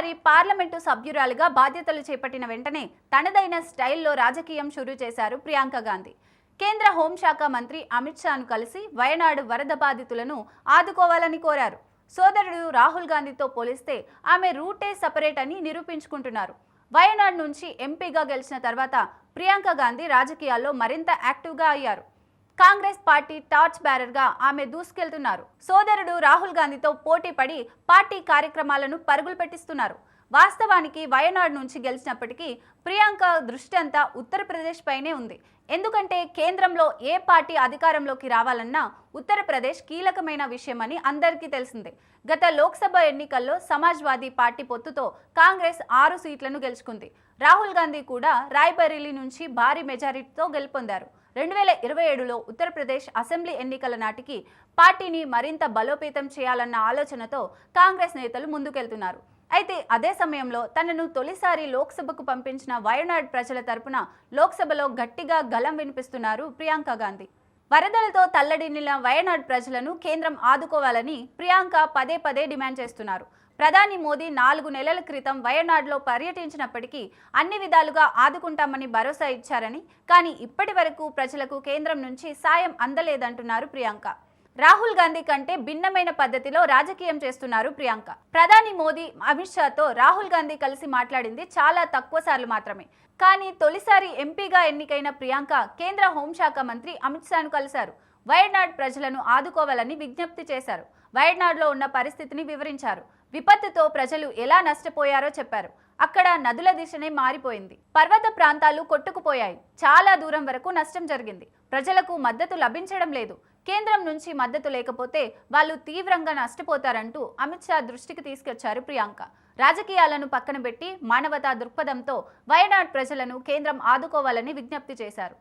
తొలిసారి పార్లమెంటు సభ్యురాలుగా బాధ్యతలు చేపట్టిన వెంటనే తనదైన స్టైల్లో రాజకీయం షురూ చేశారు ప్రియాంక గాంధీ. కేంద్ర హోంశాఖ మంత్రి అమిత్ షాను కలిసి వయనాడు వరద బాధితులను ఆదుకోవాలని కోరారు. సోదరుడు రాహుల్ గాంధీతో పోలిస్తే ఆమె రూటే సపరేట్ అని నిరూపించుకుంటున్నారు. వయనాడు నుంచి ఎంపీగా గెలిచిన తర్వాత ప్రియాంక గాంధీ రాజకీయాల్లో మరింత యాక్టివ్గా అయ్యారు. కాంగ్రెస్ పార్టీ టార్చ్ బ్యారర్గా ఆమె దూసుకెళ్తున్నారు. సోదరుడు రాహుల్ గాంధీతో పోటీ పడి పార్టీ కార్యక్రమాలను పరుగులు పెట్టిస్తున్నారు. వాస్తవానికి వయనాడు నుంచి గెలిచినప్పటికీ ప్రియాంక దృష్టి అంతా ఉత్తరప్రదేశ్ పైనే ఉంది. ఎందుకంటే కేంద్రంలో ఏ పార్టీ అధికారంలోకి రావాలన్నా ఉత్తరప్రదేశ్ కీలకమైన విషయమని అందరికీ తెలిసిందే. గత లోక్సభ ఎన్నికల్లో సమాజ్వాదీ పార్టీ పొత్తుతో కాంగ్రెస్ ఆరు సీట్లను గెలుచుకుంది. రాహుల్ గాంధీ కూడా రాయ్బరేలీ నుంచి భారీ మెజారిటీతో గెలుపొందారు. రెండు వేల ఇరవై ఏడులో ఉత్తరప్రదేశ్ అసెంబ్లీ ఎన్నికల నాటికి పార్టీని మరింత బలోపేతం చేయాలన్న ఆలోచనతో కాంగ్రెస్ నేతలు ముందుకెళ్తున్నారు. అయితే అదే సమయంలో తనను తొలిసారి లోక్సభకు పంపించిన వయనాడ్ ప్రజల తరపున లోక్సభలో గట్టిగా గలం వినిపిస్తున్నారు ప్రియాంక గాంధీ. వరదలతో తల్లడిల్లిన వయనాడ్ ప్రజలను కేంద్రం ఆదుకోవాలని ప్రియాంక పదే పదే డిమాండ్ చేస్తున్నారు. ప్రధాని మోదీ నాలుగు నెలల క్రితం వయనాడ్లో పర్యటించినప్పటికీ అన్ని విధాలుగా ఆదుకుంటామని భరోసా ఇచ్చారని కానీ ఇప్పటి వరకు ప్రజలకు కేంద్రం నుంచి సాయం అందలేదంటున్నారు ప్రియాంక. రాహుల్ గాంధీ కంటే భిన్నమైన పద్ధతిలో రాజకీయం చేస్తున్నారు ప్రియాంక. ప్రధాని మోదీ అమిత్ షాతో రాహుల్ గాంధీ కలిసి మాట్లాడింది చాలా తక్కువ సార్లు మాత్రమే. కానీ తొలిసారి ఎంపీగా ఎన్నికైన ప్రియాంక కేంద్ర హోంశాఖ మంత్రి అమిత్ షాను కలిశారు. వయనాడ్ ప్రజలను ఆదుకోవాలని విజ్ఞప్తి చేశారు. వయనాడ్లో ఉన్న పరిస్థితిని వివరించారు. విపత్తుతో ప్రజలు ఎలా నష్టపోయారో చెప్పారు. అక్కడ నదుల దిశనే మారిపోయింది. పర్వత ప్రాంతాలు కొట్టుకుపోయాయి. చాలా దూరం వరకు నష్టం జరిగింది. ప్రజలకు మద్దతు లభించడం లేదు. కేంద్రం నుంచి మద్దతు లేకపోతే వాళ్ళు తీవ్రంగా నష్టపోతారంటూ అమిత్ షా దృష్టికి తీసుకొచ్చారు ప్రియాంక. రాజకీయాలను పక్కన పెట్టి మానవతా దృక్పథంతో వయనాడ్ ప్రజలను కేంద్రం ఆదుకోవాలని విజ్ఞప్తి చేశారు.